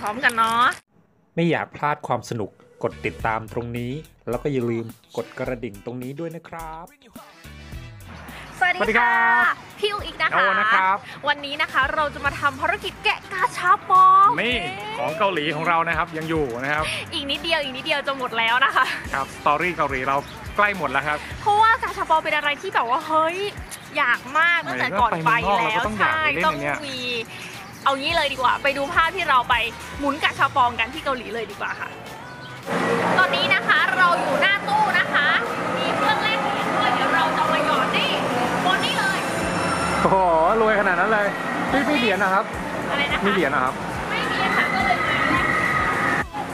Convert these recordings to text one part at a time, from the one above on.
พร้อมกันเนาะไม่อยากพลาดความสนุกกดติดตามตรงนี้ แล้วก็อย่าลืมกดกระดิ่งตรงนี้ด้วยนะครับ สวัสสวัสดีดีครัค่ะบพี่อุ๋งอีกนะคะโอ้นะครับ วันนี้นะคะเราจะมาทำภารกิจแกะกาชาปองนี่ของเกาหลีของเรานะครับยังอยู่นะครับอีกนิดเดียวอีกนิดเดียวจะหมดแล้วนะคะ ครับสตอรี่เกาหลีเราใกล้หมดแล้วครับ เพราะว่ากาชาปองเป็นอะไรที่แบบว่าเฮ้ยอยากมากตั้งแต่ก่อนไปไปเมืองนอกแล้วเราก็ต้องอยากใช่ไปเล่นต้องอันเนี้ย มี เอางี้เลยดีกว่า ไปดูภาพที่เราไปหมุนกาชาปองกันที่เกาหลีเลยดีกว่าค่ะ ตอนนี้นะคะเราอยู่หน้าตู้นะคะ มีเครื่องเล่นเหรียญด้วยเดี๋ยวเราจะมาหยอดนี่บนนี่เลยโอ้โหรวยขนาดนั้นเลยพี่มีเหรียญนะครับ อะไรนะคะมีเหรียญนะครับ ไม่มีค่ะก็เลยมา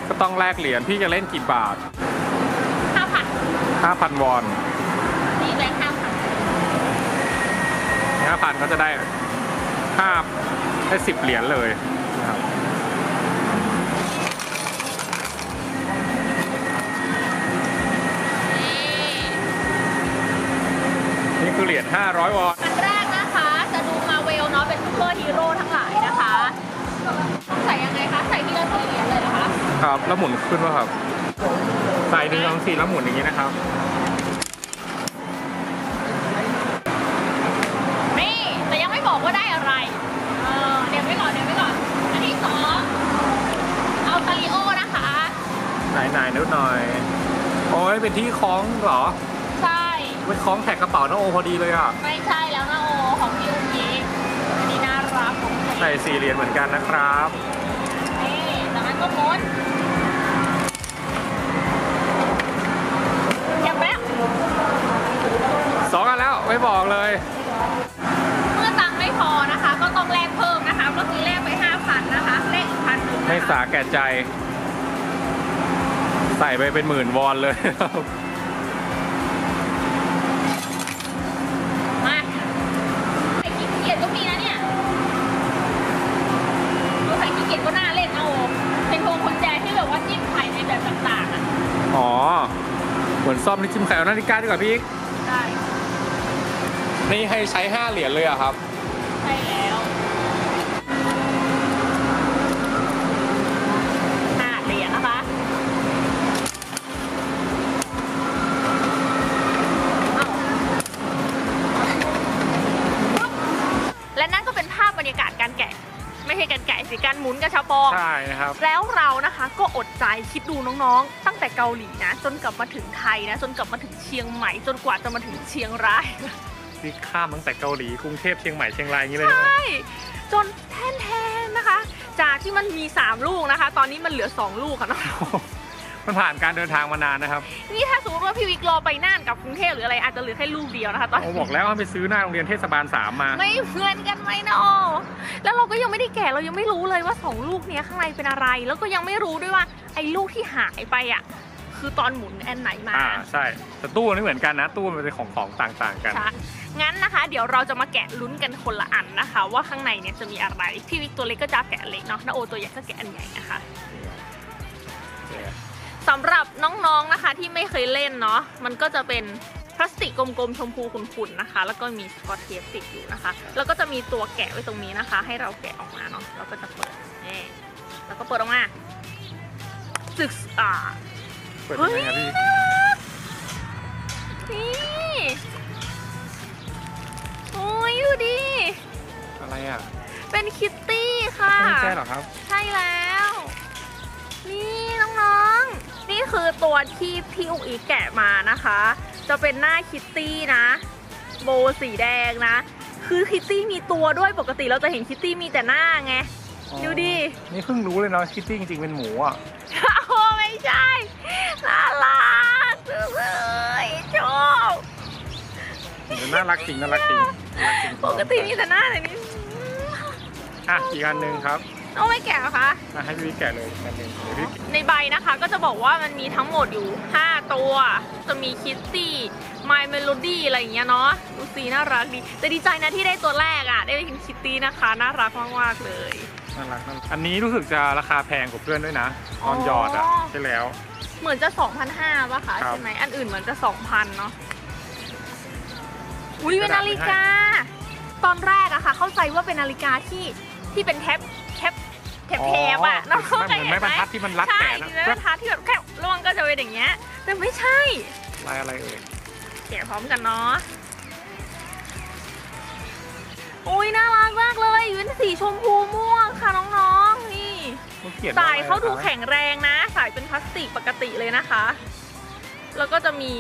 ก็ต้องแลกเหรียญพี่จะเล่นกี่บาทห้าพัน5,000วอนนี่แบงค์ห้าพัน5,000ก็จะได้5 ได้10เหรียญเลยนะครับนี่นี่คือเหรียญ500 วอนอันแรกนะคะจะดูมาเวลเนาะเป็นซูเปอร์ฮีโร่ทั้งหลายนะคะต้องใส่ยังไงคะ ใส่ทีละสี่เหรียญเลยเหรอคะ ครับแล้วหมุนขึ้นว่าครับ ใส่หนึ่งสองสี่แล้วหมุนอย่างนี้นะครับ นี่ แต่ยังไม่บอกว่าได้อะไร เออเดี๋ยวไว้ก่อนเดี๋ยวไว้ก่อน อันที่สองเอาตาลิโอนะคะ ไหนไหนนิดหน่อย โอ้ยเป็นที่คล้องเหรอ ใช่ เป็นคล้องแท็กกระเป๋าน้องโอพอดีเลยอะ ไม่ใช่แล้วนะโอของพี่อุ้งยิงอันนี้น่ารักของพี่ใส่สี่เหรียญเหมือนกันนะครับ นี่จากนั้นก็ม้วนเก็บแล้วสองอันแล้วไม่บอกเลย เมื่อตังค์ไม่พอนะคะ ก็ต้องแลกเพิ่มนะคะเมื่อกี้แลกไป5,000นะคะแลกอีกพันหนึ่งไม่สาแก่ใจ ใส่ไปเป็นหมื่นวอนเลยมาใส่ขี้เกียจก็มีนะเนี่ยดูใส่ขี้เกียจก็น่าเล่นนะโอเป็นพวงกุญแจที่แบบว่าจิ้มไข่ในแบบต่างๆอะอ๋อเหมือนซ่อมที่จิ้มไข่เอานาฬิกาดีกว่าพี่อีกได้นี่ให้ใช้ห้าเหรียญเลยอะครับ ใช่แล้ว ปอง ใช่นะครับ แล้วเรานะคะก็อดใจคิดดูน้องๆ ตั้งแต่เกาหลีนะ จนกลับมาถึงไทยนะ จนกลับมาถึงเชียงใหม่ จนกว่าจะมาถึงเชียงราย นี่ข้ามตั้งแต่เกาหลีกรุงเทพเชียงใหม่เชียงรายอย่างนี้เลยนะ ใช่ จนแทนๆนะคะ จากที่มันมี 3 ลูกนะคะ ตอนนี้มันเหลือ 2 ลูกค่ะเนาะ มันผ่านการเดินทางมานานนะครับนี่ถ้าสมมติว่าพี่วิกรอไปน่านกับกรุงเทพหรืออะไรอาจจะเหลือแค่ลูกเดียวนะคะตอนโอ้นี้บอกแล้วว่าไปซื้อหน้าโรงเรียนเทศบาลสามมาไม่เหมือนกันไหมนะโอแล้วเราก็ยังไม่ได้แกะเรายังไม่รู้เลยว่าสองลูกเนี้ยข้างในเป็นอะไร แล้วก็ยังไม่รู้ด้วยว่าไอ้ลูกที่หายไปอะคือตอนหมุนแอนไหนมา อ่าใช่แต่ตู้มันไม่เหมือนกันนะ ตู้มันเป็นของของต่างๆกัน ใช่งั้นนะคะ เดี๋ยวเราจะมาแกะลุ้นกันคนละอันนะคะ ว่าข้างในเนี่ยจะมีอะไร พี่วิกตัวเล็กก็จะแกะเล็กเนาะนาโอตัวใหญ่ก็แกะอันใหญ่นะคะ สำหรับน้องๆนะคะที่ไม่เคยเล่นเนาะมันก็จะเป็นพลาสติกกลมๆชมพูขุ่นๆนะคะ แล้วก็มีสกอตเทปติดอยู่นะคะ แล้วก็จะมีตัวแกะไว้ตรงนี้นะคะ ให้เราแกะออกมาเนาะเราก็จะเปิดนี่แล้วก็เปิดออกมาสึกอ่าเปิดยังไงครับพี่นี่โอ้ยดูดิอะไรอะเป็นคิตตี้ค่ะไม่ใช่เหรอครับ ใช่แล้ว นี่น้องๆนี่ คือตัวที่พี่อุ๋ยแกะมานะคะ จะเป็นหน้าคิตตี้นะ โบสีแดงนะ คือคิตตี้มีตัวด้วยปกติเราจะเห็นคิตตี้มีแต่หน้าไง ดูดิ นี่เพิ่งรู้เลยเนาะคิตตี้จริงๆเป็นหมูอะโอ้ไม่ใช่ น่ารักเลยชอบน่ารักจริงน่ารักจริงน่ารักจริงปกติมีแต่หน้าแต่นี้อะอีกอันหนึ่งครับ ต้องไม่แกะเหรอคะอะให้พี่แกะเลยอีกอันหนึ่งเดี๋ยวพี่แกะในใบนะคะก็จะบอกว่ามันมีทั้งหมดอยู่ 5 ตัว จะมีคิตตี้ My Melody อะไรอย่างเงี้ยเนาะดูสีน่ารักดี แต่ดีใจนะที่ได้ตัวแรกอะ่ะ ได้เป็นคิตตี้นะคะ น่ารักมากๆเลย น่ารักน่ารักอันนี้รู้สึกจะราคาแพงกว่าเพื่อนด้วยนะตอนอ๋อหยอดอะใช่แล้ว เหมือนจะ 2,500ป่ะคะครับใช่ไหมอันอื่นเหมือนจะ 2,000 เนาะอุ้ยกเป็นระดาษนาฬิกา ตอนแรกอะค่ะ เข้าใจว่าเป็นนาฬิกาที่ที่เป็นแท็บแท็บ แถบๆอะน้องมันเคยเหมือนเห็นไม้บรรไหมทัดที่มันรัดใช่แขนนะมีไม้บรรทัดที่แบบแค่ระวังก็จะเป็นอย่างเงี้ย แต่ไม่ใช่ลายอะไรเอ่ยแกะพร้อมกันเนาะอุ้ยน่ารักมากเลยเป็นสีชมพูม่วงค่ะน้องๆนี่มันเขียนว่สายอะไรเขาดูครับแข็งแรงนะ สายเป็นพลาสติกปกติเลยนะคะ แล้วก็จะมี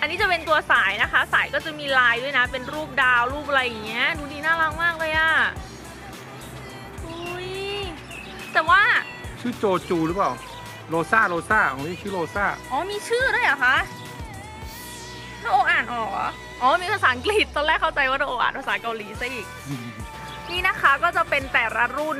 อันนี้จะเป็นตัวสายนะคะ สายก็จะมีลายด้วยนะ เป็นรูปดาวรูปอะไรอย่างเงี้ย ดูดีน่ารักมากเลยอะอุ้ย แต่ว่า ชื่อโจจูหรือเปล่า โรซาโรซาของนี่ชื่อโรซาอ๋อมีชื่อด้วยเหรอคะน้าโออ่านออกเหรออ๋อมีภาษาอังกฤษตอนแรกเข้าใจว่าน้าโออ่านภาษาเกาหลีซะอีก นี่นะคะก็จะเป็นแต่ละรุ่น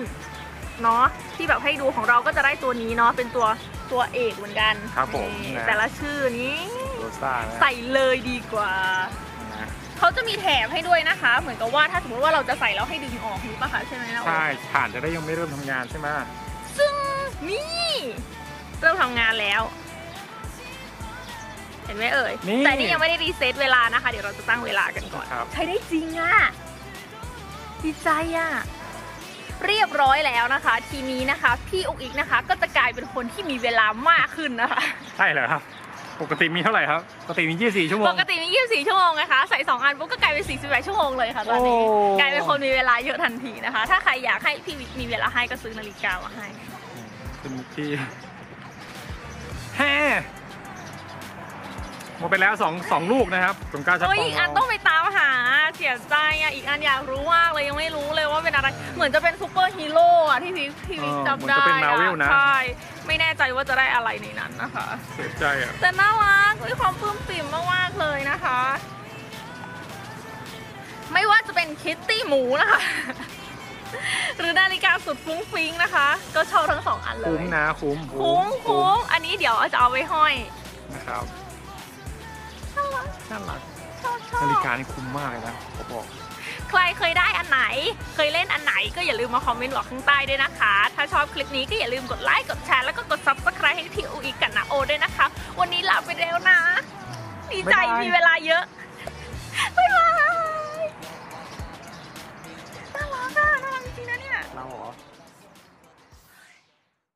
เนาะที่แบบให้ดูของเราก็จะได้ตัวนี้เนาะเป็นตัวตัวเอกเหมือนกันครับผมนี่นะ แต่ละชื่อนี้ โรซานะ ใส่เลยดีกว่านะ เขาจะมีแถบให้ด้วยนะคะ เหมือนกับว่าถ้าสมมติว่าเราจะใส่แล้วให้ดึงออกนี่ปะคะใช่ไหมนะโอใช่ฐานจะได้ยังไม่เริ่มทำงานใช่ไหมซึ่งนี่เริ่มทำงานแล้ว เห็นไหมเอ่ยนี่ แต่นี่ยังไม่ได้รีเซ็ตเวลานะคะ เดี๋ยวเราจะตั้งเวลากันก่อน ครับ ใช้ได้จริงอะดีใจอะเรียบร้อยแล้วนะคะ ทีนี้นะคะ พี่อุกอิกนะคะ ก็จะกลายเป็นคนที่มีเวลามากขึ้นนะคะ ใช่เหรอครับ ปกติมีเท่าไหร่ครับ ปกติมี 24 ชั่วโมง ปกติมี 24 ชั่วโมงนะคะ ใส่ 2 อันปุ๊บก็กลายเป็น 48 ชั่วโมงเลยค่ะตอนนี้ โอ้ กลายเป็นคนมีเวลาเยอะทันทีนะคะ ถ้าใครอยากให้พี่วิกมีเวลาให้ก็ซื้อนาฬิกามาให้เป็นมุกที่แฮ่ หมดไปแล้วสองสองลูกนะครับสงกรารจะเฮ้ยอีกอันต้องไปตามหาเสียใจอะอีกอันอยากรู้มากเลยยังไม่รู้เลยว่าเป็นอะไรเหมือนจะเป็นซูเปอร์ฮีโร่อะที่พี่พี่วิกจำได้เหมือนจะเป็นมาอะเวลนะ ใช่ไม่แน่ใจว่าจะได้อะไรในนั้นนะคะ เสียใจอะแต่น่ารักด้วยความปลื้มปิ่มมากๆเลยนะคะ ไม่ว่าจะเป็นคิตตี้หมูนะคะ หรือนาฬิกาสุดฟุ้งฟิ้งนะคะ ก็ชอบทั้งสองอันเลคุ้มยนะคุ้มคุ้มคุ้มอันนี้เดี๋ยวจะเอาไว้ห้อย นะครับ น่ารักน่ารักชอบชอบนาฬิกานี่คุ้มมากเลยนะผมบอก ใครเคยได้อันไหน เคยเล่นอันไหนก็อย่าลืมมาคอมเมนต์บอกข้างใต้ด้วยนะคะ ถ้าชอบคลิปนี้ก็อย่าลืมกดไลค์กดแชร์แล้วก็กด subscribe ให้พี่อูอีกกันนะโอด้วยนะคะ วันนี้ลาไปแล้วนะดีใจบ๊ายบาย มีเวลาเยอะบ๊ายบายน่ารักอะน่ารักจริงๆนะเนี่ย เราเหรอ